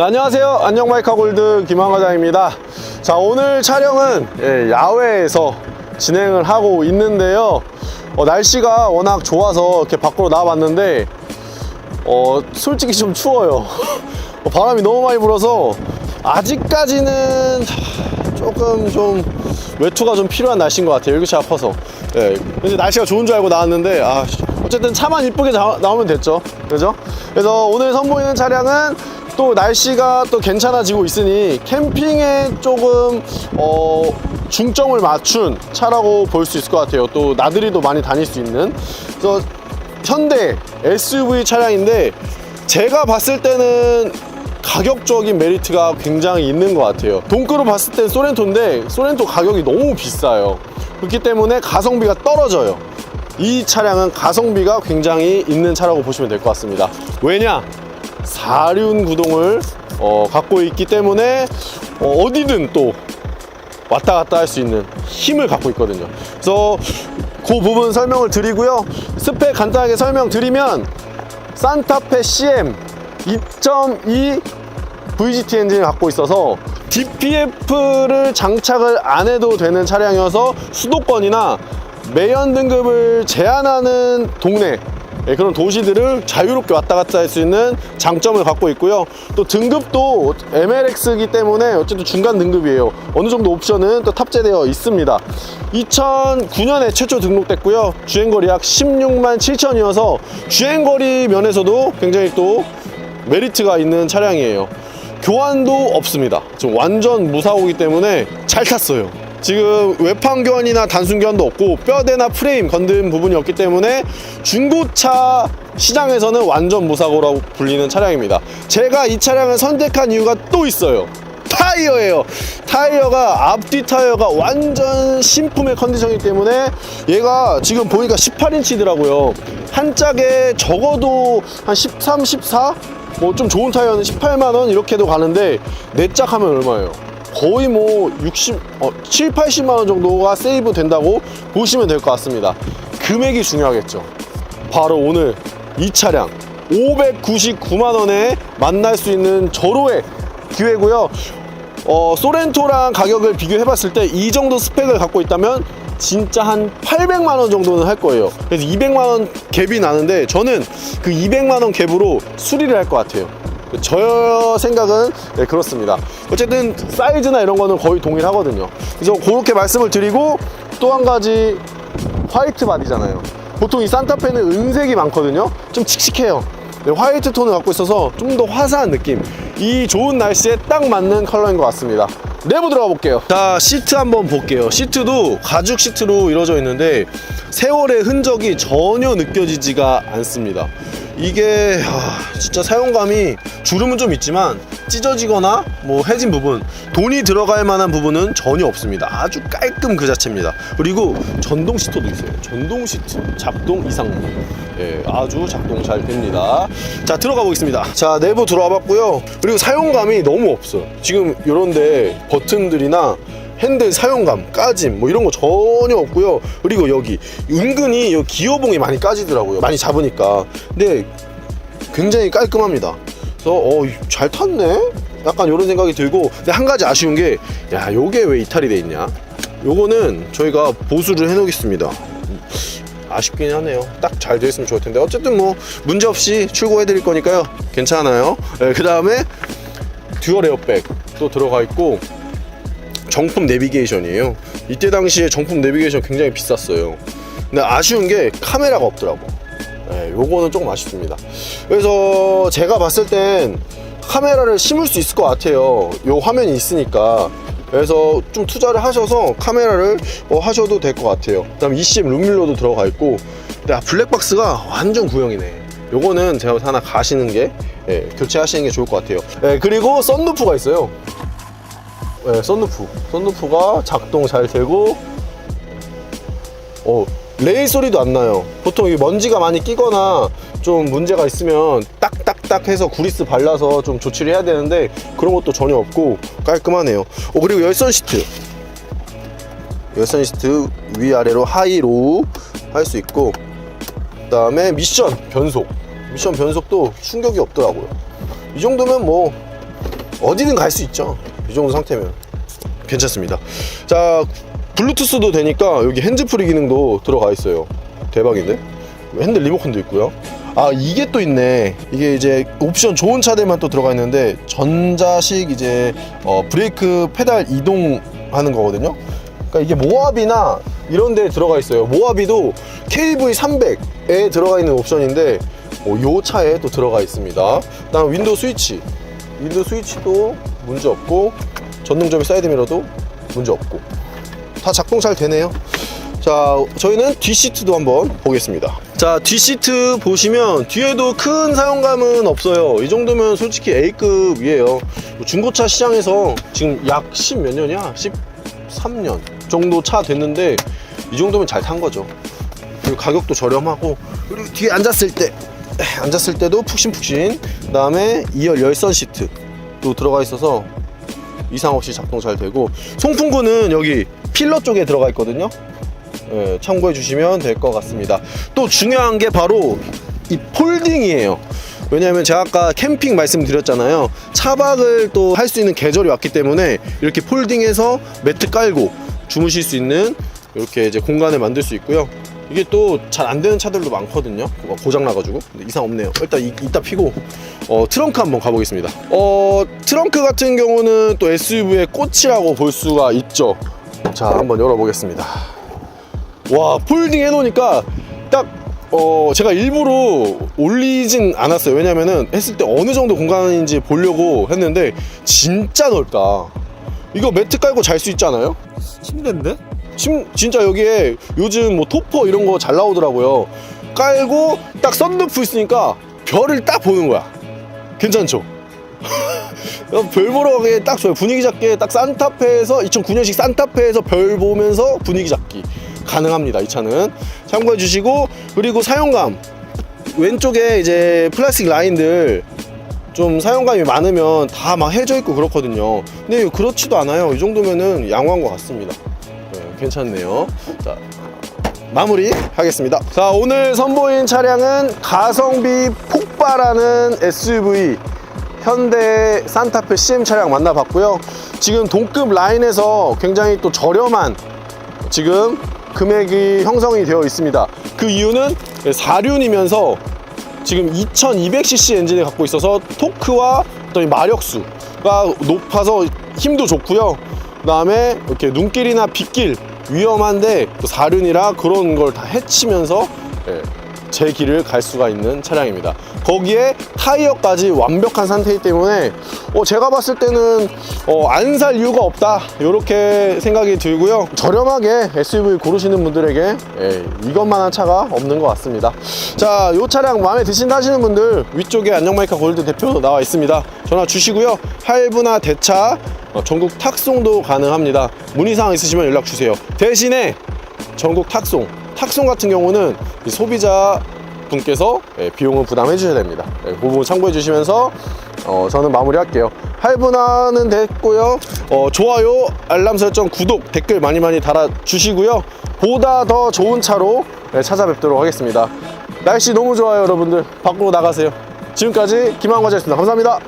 네, 안녕하세요. 안녕 마이카 골드 김한 과장입니다. 자, 오늘 촬영은 예, 야외에서 진행을 하고 있는데요. 어, 날씨가 워낙 좋아서 이렇게 밖으로 나와봤는데, 어, 솔직히 좀 추워요. 어, 바람이 너무 많이 불어서 아직까지는 조금 좀 외투가 좀 필요한 날씨인 것 같아요. 일교차가 커서. 예. 근데 날씨가 좋은 줄 알고 나왔는데, 아, 어쨌든 차만 이쁘게 자- 나오면 됐죠. 그죠? 그래서 오늘 선보이는 차량은 또 날씨가 또 괜찮아지고 있으니 캠핑에 조금, 어, 중점을 맞춘 차라고 볼 수 있을 것 같아요. 또 나들이도 많이 다닐 수 있는. 그래서 현대 SUV 차량인데 제가 봤을 때는 가격적인 메리트가 굉장히 있는 것 같아요. 돈가로 봤을 땐 소렌토인데 소렌토 가격이 너무 비싸요. 그렇기 때문에 가성비가 떨어져요. 이 차량은 가성비가 굉장히 있는 차라고 보시면 될 것 같습니다. 왜냐? 사륜 구동을 어, 갖고 있기 때문에 어, 어디든 또 왔다 갔다 할 수 있는 힘을 갖고 있거든요. 그래서 그 부분 설명을 드리고요. 스펙 간단하게 설명드리면 산타페 CM 2.2 VGT 엔진을 갖고 있어서 DPF를 장착을 안 해도 되는 차량이어서 수도권이나 매연 등급을 제한하는 동네 예, 그런 도시들을 자유롭게 왔다 갔다 할 수 있는 장점을 갖고 있고요. 또 등급도 MLX이기 때문에 어쨌든 중간 등급이에요. 어느 정도 옵션은 또 탑재되어 있습니다. 2009년에 최초 등록됐고요. 주행거리 약 16만 7천이어서 주행거리 면에서도 굉장히 또 메리트가 있는 차량이에요. 교환도 없습니다. 지금 완전 무사고기 때문에 잘 탔어요. 지금 외판 교환이나 단순 교환도 없고 뼈대나 프레임 건든 부분이 없기 때문에 중고차 시장에서는 완전 무사고라고 불리는 차량입니다. 제가 이 차량을 선택한 이유가 또 있어요. 타이어예요. 타이어가 앞뒤 타이어가 완전 신품의 컨디션이기 때문에 얘가 지금 보니까 18인치더라고요. 한 짝에 적어도 한 13, 14? 뭐 좀 좋은 타이어는 18만 원 이렇게도 가는데 네짝 하면 얼마예요? 거의 뭐 60, 어, 7, 80만 원 정도가 세이브 된다고 보시면 될 것 같습니다. 금액이 중요하겠죠. 바로 오늘 이 차량 599만 원에 만날 수 있는 절호의 기회고요. 어, 소렌토랑 가격을 비교해 봤을 때 이 정도 스펙을 갖고 있다면 진짜 한 800만 원 정도는 할 거예요. 그래서 200만 원 갭이 나는데 저는 그 200만 원 갭으로 수리를 할 것 같아요. 저 생각은 네, 그렇습니다. 어쨌든 사이즈나 이런 거는 거의 동일하거든요. 그래서 그렇게 말씀을 드리고 또 한 가지 화이트 바디잖아요. 보통 이 산타페는 은색이 많거든요. 좀 칙칙해요. 네, 화이트 톤을 갖고 있어서 좀 더 화사한 느낌. 이 좋은 날씨에 딱 맞는 컬러인 것 같습니다. 내부 들어가 볼게요. 자, 시트 한번 볼게요. 시트도 가죽 시트로 이루어져 있는데 세월의 흔적이 전혀 느껴지지가 않습니다. 이게 아, 진짜 사용감이 주름은 좀 있지만 찢어지거나 뭐 해진 부분 돈이 들어갈 만한 부분은 전혀 없습니다. 아주 깔끔 그 자체입니다. 그리고 전동 시트도 있어요. 전동 시트 작동 이상무 예, 아주 작동 잘 됩니다. 자 들어가 보겠습니다. 자 내부 들어와 봤고요. 그리고 사용감이 너무 없어요. 지금 이런데 버튼들이나 핸들 사용감, 까짐 뭐 이런 거 전혀 없고요. 그리고 여기 은근히 이 기어봉이 많이 까지더라고요. 많이 잡으니까. 근데 굉장히 깔끔합니다. 그래서 어, 잘 탔네. 약간 이런 생각이 들고 근데 한 가지 아쉬운 게 야, 요게 왜 이탈이 돼 있냐? 요거는 저희가 보수를 해 놓겠습니다. 아쉽긴 하네요. 딱 잘 되어 있으면 좋을 텐데 어쨌든 뭐 문제 없이 출고해 드릴 거니까요. 괜찮아요. 네, 그 다음에 듀얼 에어백 또 들어가 있고 정품 내비게이션이에요. 이때 당시에 정품 내비게이션 굉장히 비쌌어요. 근데 아쉬운 게 카메라가 없더라고. 네, 요거는 조금 아쉽습니다. 그래서 제가 봤을 땐 카메라를 심을 수 있을 것 같아요. 요 화면이 있으니까. 그래서 좀 투자를 하셔서 카메라를 어, 하셔도 될 것 같아요. 그 다음 ECM 룸밀러도 들어가 있고, 근데 아, 블랙박스가 완전 구형이네. 요거는 제가 하나 가시는 게 예, 교체하시는 게 좋을 것 같아요. 예, 그리고 썬루프가 있어요. 네, 썬루프. 썬루프가 작동 잘 되고, 어, 레일 소리도 안 나요. 보통 이 먼지가 많이 끼거나 좀 문제가 있으면 딱딱딱 해서 구리스 발라서 좀 조치를 해야 되는데 그런 것도 전혀 없고 깔끔하네요. 어, 그리고 열선 시트. 열선 시트 위아래로 하이로우 할 수 있고, 그 다음에 미션 변속. 미션 변속도 충격이 없더라고요. 이 정도면 뭐 어디든 갈 수 있죠. 이 정도 상태면 괜찮습니다. 자, 블루투스도 되니까 여기 핸즈프리 기능도 들어가 있어요. 대박인데? 핸들 리모컨도 있고요. 아 이게 또 있네. 이게 이제 옵션 좋은 차들만 또 들어가 있는데 전자식 이제 어, 브레이크 페달 이동하는 거거든요. 그러니까 이게 모하비나 이런 데 들어가 있어요. 모하비도 KV300에 들어가 있는 옵션인데 어, 요 차에 또 들어가 있습니다. 그다음 윈도우 스위치. 윈도우 스위치도 문제 없고 전동접이 사이드 미러도 문제 없고 다 작동 잘 되네요. 자, 저희는 뒷시트도 한번 보겠습니다. 자, 뒷시트 보시면 뒤에도 큰 사용감은 없어요. 이 정도면 솔직히 A급이에요. 중고차 시장에서 지금 약 10 몇 년이야? 13년 정도 차 됐는데 이 정도면 잘 탄 거죠. 그리고 가격도 저렴하고 그리고 뒤에 앉았을 때 앉았을 때도 푹신푹신 그 다음에 2열 열선 시트 도 들어가 있어서 이상 없이 작동 잘 되고 송풍구는 여기 필러 쪽에 들어가 있거든요. 예, 참고해 주시면 될 것 같습니다. 또 중요한 게 바로 이 폴딩이에요. 왜냐하면 제가 아까 캠핑 말씀드렸잖아요. 차박을 또 할 수 있는 계절이 왔기 때문에 이렇게 폴딩해서 매트 깔고 주무실 수 있는 이렇게 이제 공간을 만들 수 있고요. 이게 또 잘 안 되는 차들도 많거든요. 뭐 고장 나가지고 이상 없네요. 일단 이, 이따 피고 어, 트렁크 한번 가보겠습니다. 어, 트렁크 같은 경우는 또 SUV의 꽃이라고 볼 수가 있죠. 자, 한번 열어보겠습니다. 와 폴딩 해놓으니까 딱 어, 제가 일부러 올리진 않았어요. 왜냐면은 했을 때 어느 정도 공간인지 보려고 했는데 진짜 넓다. 이거 매트 깔고 잘 수 있잖아요. 침대인데? 심, 진짜 여기에 요즘 뭐 토퍼 이런 거 잘 나오더라고요. 깔고 딱 썬루프 있으니까 별을 딱 보는 거야. 괜찮죠? 별 보러 가기에 딱 좋아요. 분위기 잡기에 딱 산타페에서 2009년식 산타페에서 별 보면서 분위기 잡기 가능합니다. 이 차는 참고해 주시고 그리고 사용감 왼쪽에 이제 플라스틱 라인들 좀 사용감이 많으면 다 막 해져 있고 그렇거든요. 근데 그렇지도 않아요. 이 정도면은 양호한 것 같습니다. 네, 괜찮네요. 자, 마무리 하겠습니다. 자, 오늘 선보인 차량은 가성비 폭발하는 SUV 현대 산타페 CM 차량 만나봤고요. 지금 동급 라인에서 굉장히 또 저렴한 지금 금액이 형성이 되어 있습니다. 그 이유는 4륜이면서 지금 2200cc 엔진을 갖고 있어서 토크와 이 마력수가 높아서 힘도 좋고요. 그다음에 이렇게 눈길이나 빗길 위험한데 또 4륜이라 그런 걸 다 해치면서 예, 제 길을 갈 수가 있는 차량입니다. 거기에 타이어까지 완벽한 상태이기 때문에 어, 제가 봤을 때는 안살 이유가 없다 이렇게 생각이 들고요. 저렴하게 SUV 고르시는 분들에게 예, 이것만한 차가 없는 것 같습니다. 자, 이 차량 마음에 드신다 하시는 분들 위쪽에 안녕마이카 골드 대표 나와 있습니다. 전화 주시고요. 할부나 대차 어, 전국 탁송도 가능합니다. 문의사항 있으시면 연락 주세요. 대신에 전국 탁송. 탁송 같은 경우는 이 소비자 분께서 예, 비용을 부담해 주셔야 됩니다. 예, 그 부분 참고해 주시면서 어, 저는 마무리할게요. 할부나는 됐고요. 어, 좋아요, 알람 설정, 구독, 댓글 많이 많이 달아 주시고요. 보다 더 좋은 차로 예, 찾아뵙도록 하겠습니다. 날씨 너무 좋아요, 여러분들. 밖으로 나가세요. 지금까지 김한과자였습니다. 감사합니다.